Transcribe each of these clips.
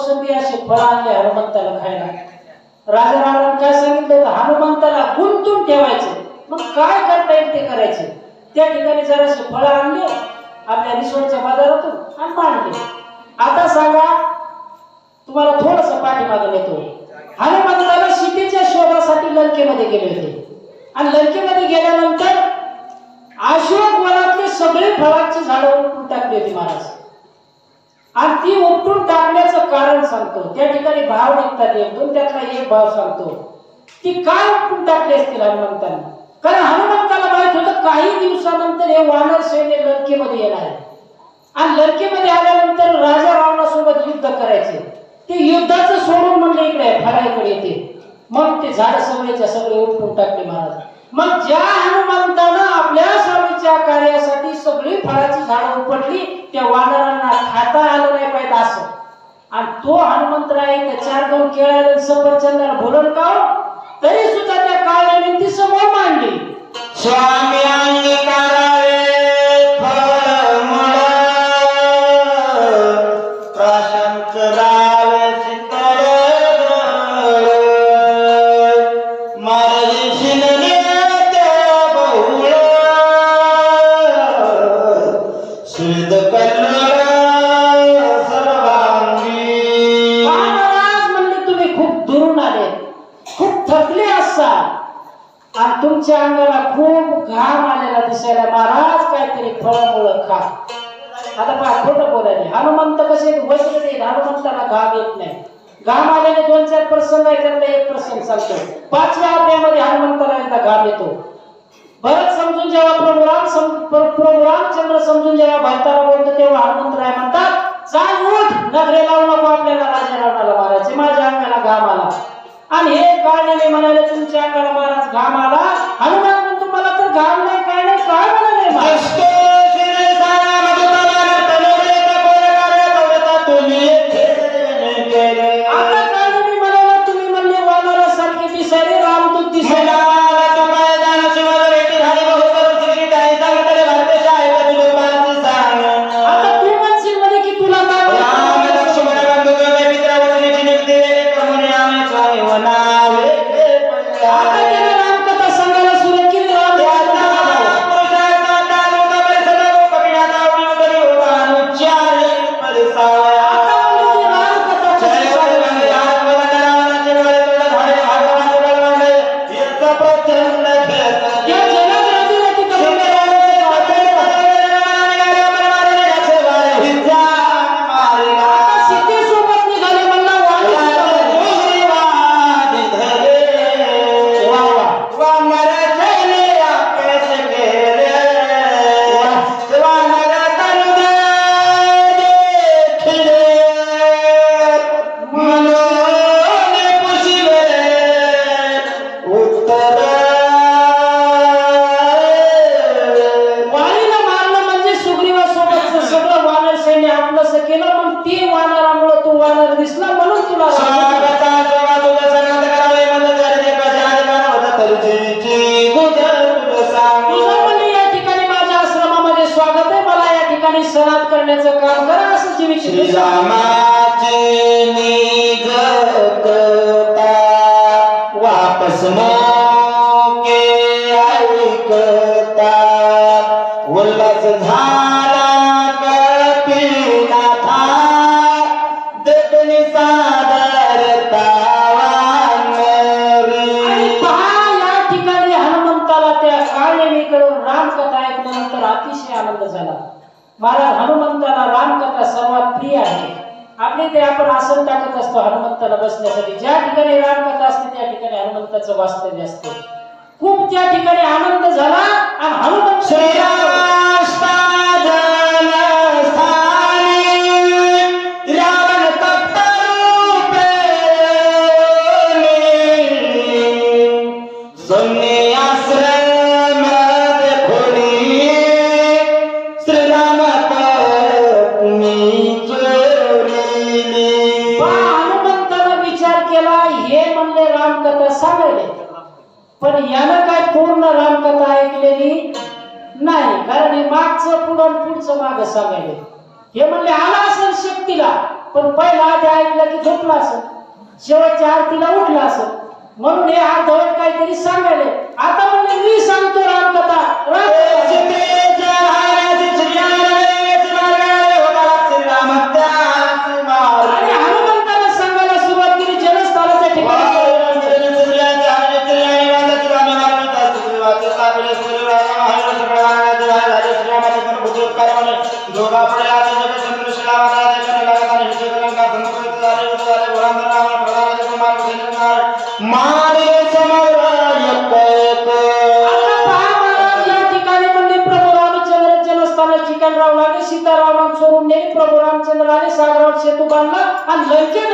संत्र असे फळ आणले हनुमंताला खायला. राजा रावणाने काय सांगितलं होतं? हनुमंताला गुंतून ठेवायचं. मग काय करता येईल ते करायचे? त्या ठिकाणी जरासे फळ आणले आपल्या रिसोडच्या बाजारातून आणि मांडले. आता सांगा तुम्हाला थोडस पाठीमागे येतो हनुमंताला सीतेच्या शोधासाठी लंकेमध्ये गेले होते. आणि लंकेमध्ये गेल्यानंतर अशोक वनातले सगळे फळाची झाडं उठून टाकली होती महाराज. आणि ती उपटून टाकण्याचं कारण सांगतो. त्या ठिकाणी भाव निघतात एक दोन त्यातला एक भाव सांगतो. ती काय उपटून टाकली असतील हनुमंतांनी? कारण हनुमंताला माहीत होतं काही दिवसानंतर हे वानर सैन्य लंकेमध्ये येणार आहे. आणि लंकेमध्ये आल्यानंतर राजा रावणासोबत युद्ध करायचे. ते युद्धाचं सोडून म्हणले इकडे फरायकडे येते. मग ते झाड सगळेच्या सगळे उपटून टाकले महाराज. मग ज्या हनुमंतानं आपल्या स्वामीच्या कार्यासाठी सगळी फळाची झाडं उपटली त्या वानरांना खाता आलं नाही पाहिजे असं. आणि तो हनुमंतराय त्या चार दोन केळ्याला सफरचंदाला भोलन का हो? तरी सुद्धा त्या काळ्या भिंती समोर मांडली. स्वामी थकले असाल आणि तुमच्या अंगाला खूप घाम आलेला दिसायला महाराज काहीतरी फळामुळं खा. आता पहा खोटं बोलायले हनुमंत कसे वसले देईल हनुमंताला घाम येत नाही. घाम आल्याने दोन चार प्रसंग आहे एक प्रसंग सांगतो पाचव्या अध्यायामध्ये हनुमंताला एकदा घाम येतो. भरत समजून जेव्हा प्रभू राम सम- प्रभू रामचंद्र समजून जेव्हा भारताला बोलतो तेव्हा हनुमंत राय म्हणतात चाल उठ नगरे लावू नको आपल्याला राजा रावणाला मारायचे. माझ्या अंगाला घाम आला. आणि हे काढलेले म्हणाले तुमच्या अंगाला महाराज घाम हनुमान म्हणतो मला तर घाम नाही काय नाही काय म्हणाले आसन टाकत असतो हनुमंताला बसण्यासाठी. ज्या ठिकाणी रामकथा असते त्या ठिकाणी हनुमंताचं वास्तव्य असते. खूप त्या ठिकाणी आनंद झाला आणि हनुमंत माग सांगायला हे म्हणले आला असेल शक्तीला पण पहिला आधी ऐकला की झोपला असेल. शेवटच्या आरतीला उठला असेल. म्हणून हे अर्धवट काहीतरी सांगायला. आता म्हणले मी सांगतो रामकथा. राम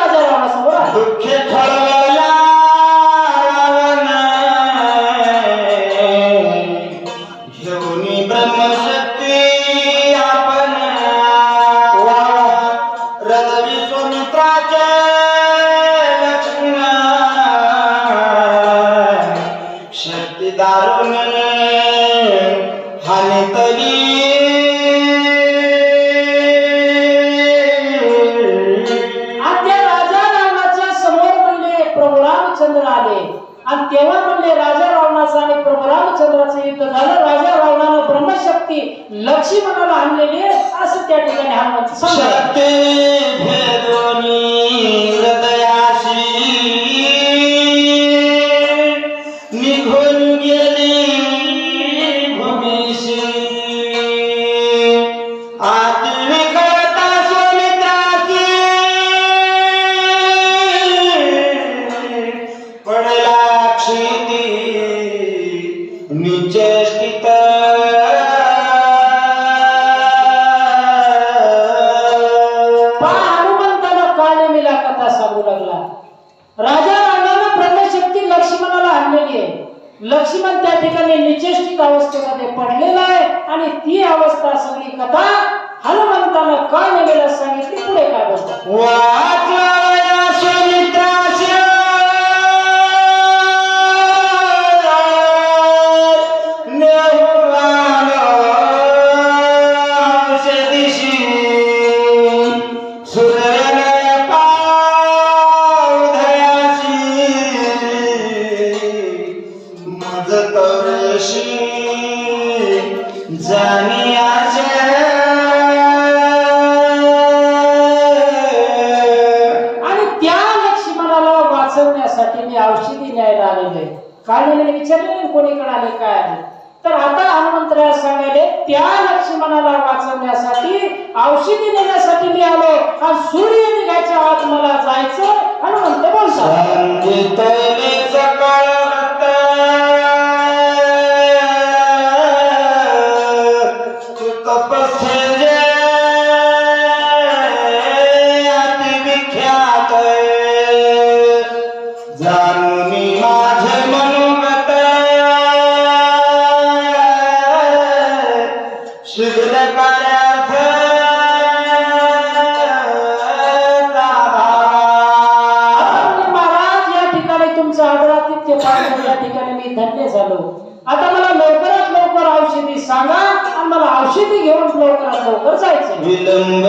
राजा राणासमोर आहे दुःखे त्यांनी विचारले कोणी कळाले काय आले तर आता हनुमंतराव सांगायले त्या लक्ष्मणाला वाचवण्यासाठी औषधी देण्यासाठी मी आलो. हा सूर्य निघायच्या आत मला जायचं हनुमंत बोलतात. घेऊन लवकरात लवकर जायचं. विलंब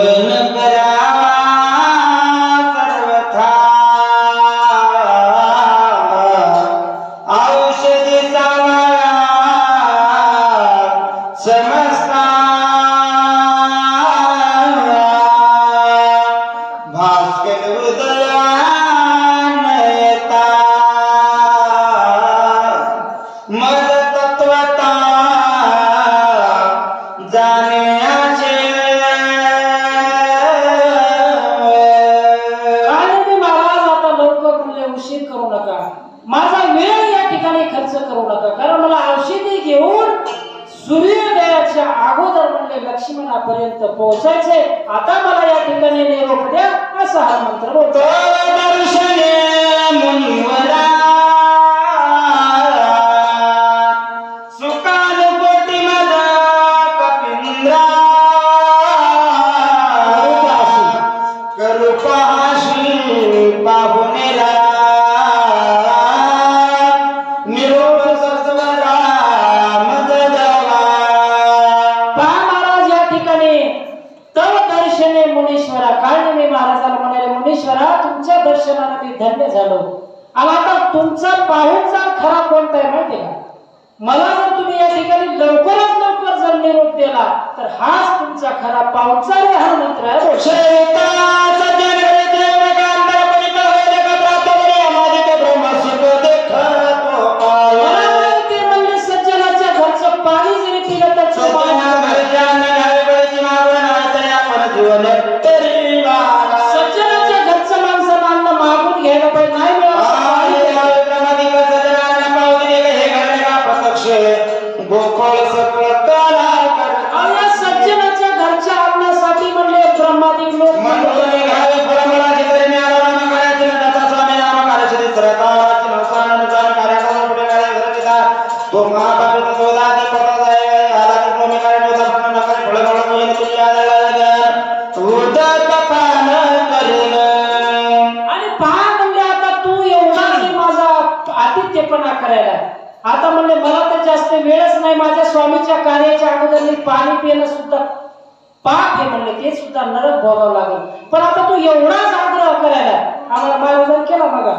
आम्हाला मानधन केलं मगा.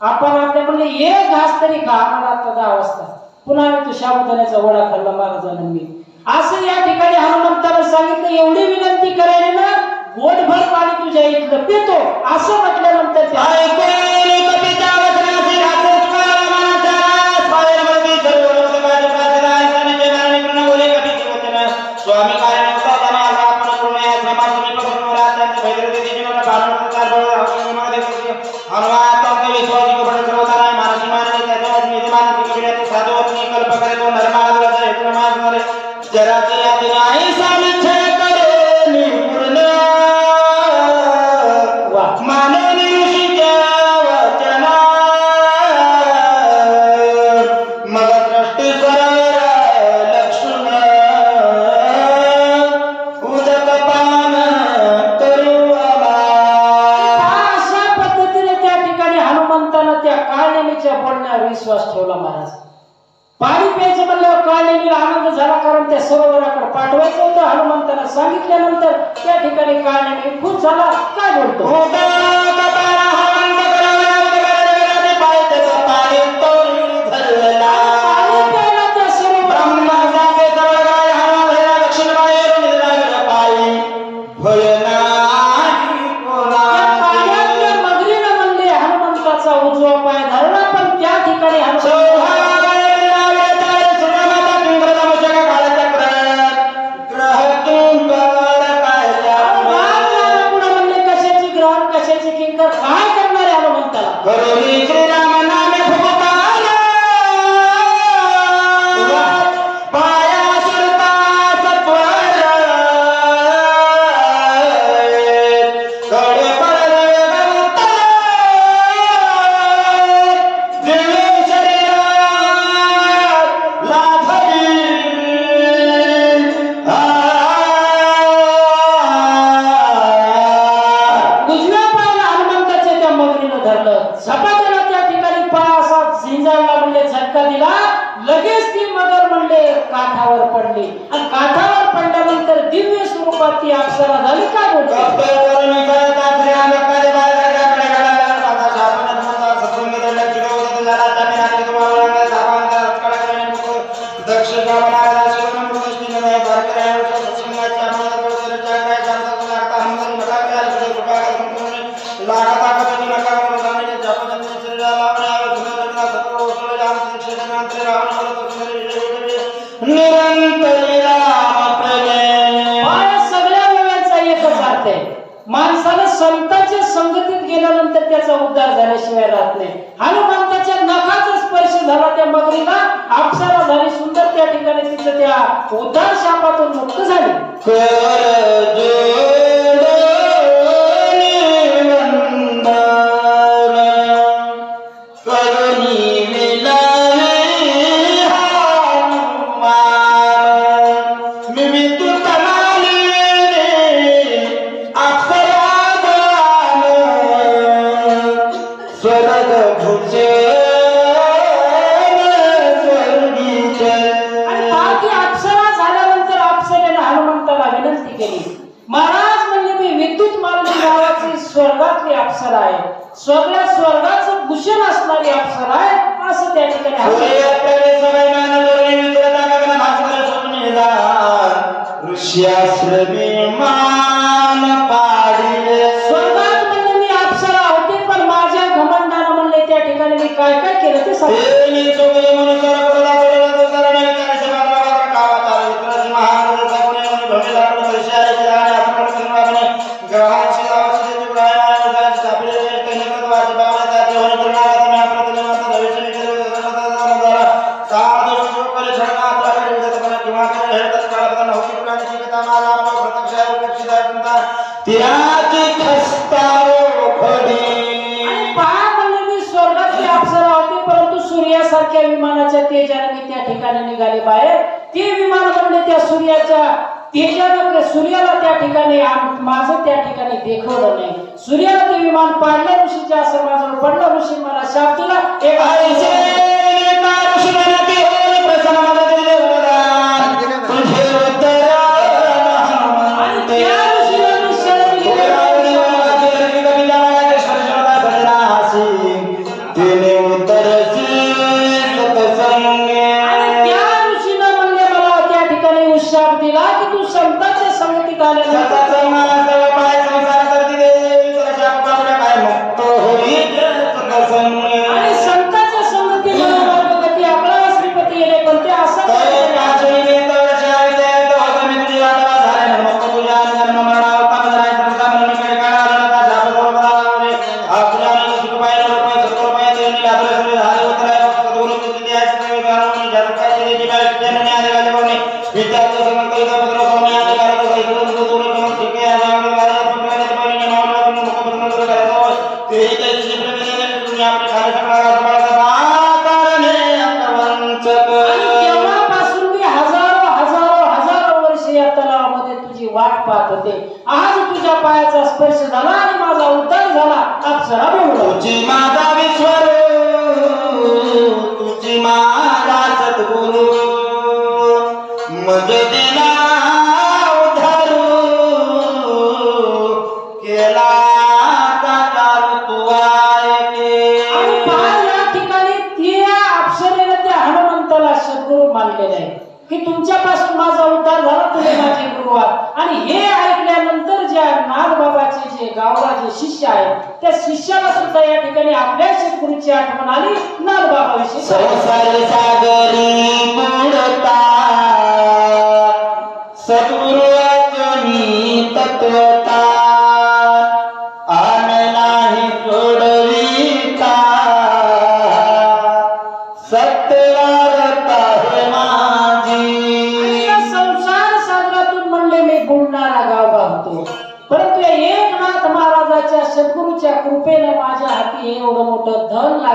आपण आपल्या म्हणजे एक घास तरी खा आम्हाला आता दहा वाजता पुन्हा मी तू शाबुदाण्याचा वडा खाल्ला महाराजांना मी. असं या ठिकाणी हनुमंतानं सांगितलं एवढी विनंती करायला ना गोटभर पाणी तुझ्या इथलं पितो. असं म्हटल्यानंतर झपाट्याला त्या ठिकाणी पायासा झिंजायला म्हणले झटका दिला. लगेच ती मगर म्हणले काठावर पडली. आणि काठावर पडल्यानंतर दिव्य स्वरूपात ती अक्षरा झाली. काय बोलतो? त्याचा उद्धार झाल्याशिवाय राहत नाही. हनुमंताच्या नखाचा स्पर्श झाला त्या मगरीला अक्षरा झाली सुंदर त्या ठिकाणी तिथं त्या उद्धार शापातून मुक्त झाली. अप्सरा आहे. सगळ्या स्वर्गाचं भूषण असणारी अप्सरा आहे असं त्या ठिकाणी ऋषी आश्रमी मा सारख्या विमानाच्या तेजाने मी त्या ठिकाणी निघाले बाहेर. ते विमान म्हणजे त्या सूर्याच्या तेजाने सूर्याला त्या ठिकाणी माझं त्या ठिकाणी देखवलं नाही. सूर्याला ते विमान पाडल्या ऋषीच्या असं माझं पडलं. ऋषी मला शाप दिला. Fatima பண்ணாலும்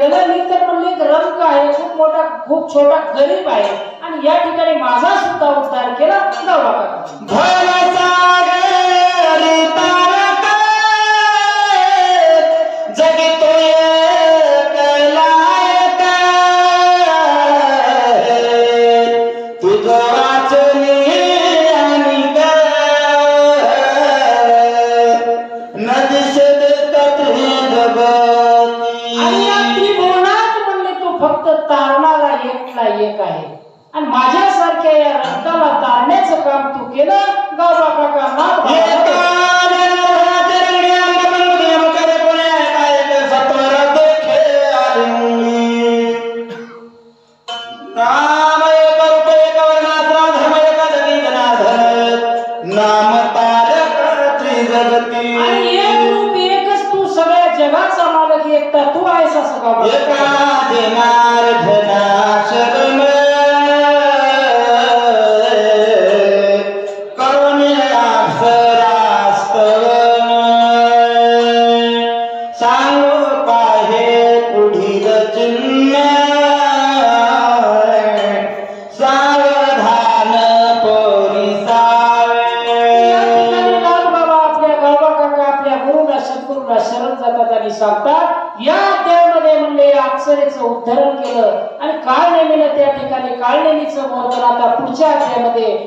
वेगळा मी तर एक रंग आहे. खूप मोठा खूप छोटा गरीब आहे. आणि या ठिकाणी माझा सुद्धा उद्धार केला. ठिकाणी सांगतात या अध्यायामध्ये म्हणजे अक्षरेचं उद्धरण केलं. आणि काळ नेमीनं त्या ठिकाणी काळ नेमीचं वर्णन आता पुढच्या अध्यायामध्ये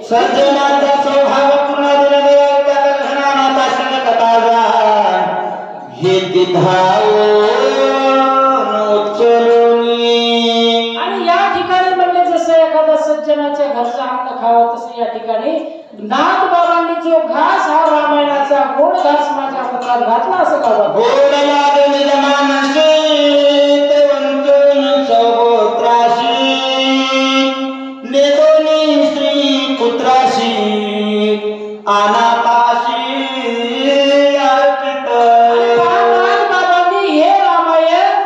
आणि या ठिकाणी म्हणले जसं एखादा सज्जनाच्या घरचा अन्न खावा तसं या ठिकाणी नाथ बाबांनी जो घास हा रामायणाचा गोड घास माझ्या मुखात घातला असं का बाबा पुत्राशी रामायण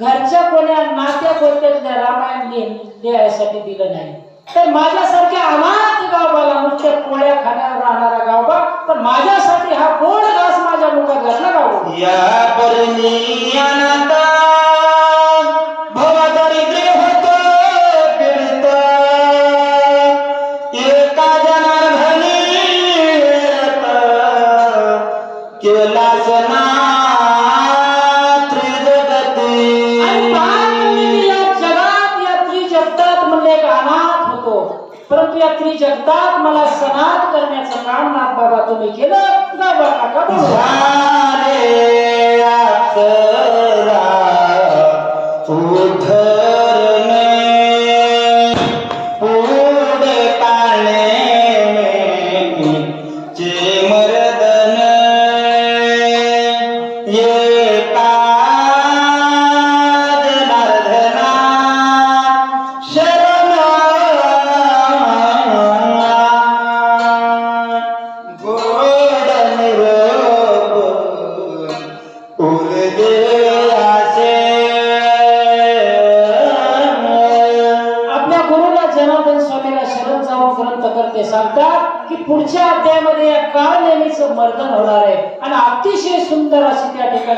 घरच्या कोण्या नात्या कोणत्या रामायण लिह- लिहायसाठी दिलं नाही. तर माझ्यासारख्या अनाथ गावबाला नुसत्या पोळ्या खाण्यावर राहणारा गावबा तर माझ्यासाठी हा गोड घास माझ्या मुखात घातला गावबा. या परणी अनाथा तुम्ही केलं गावबा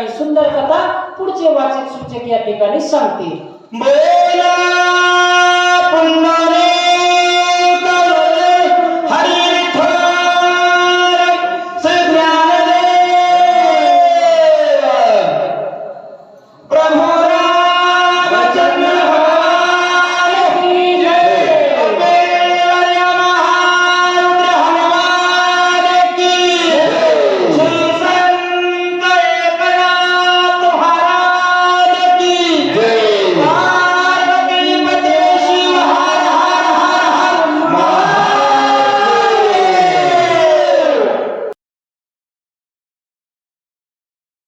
ठिकाणी सुंदर कथा पुढचे वाचक सूचक या ठिकाणी सांगतील.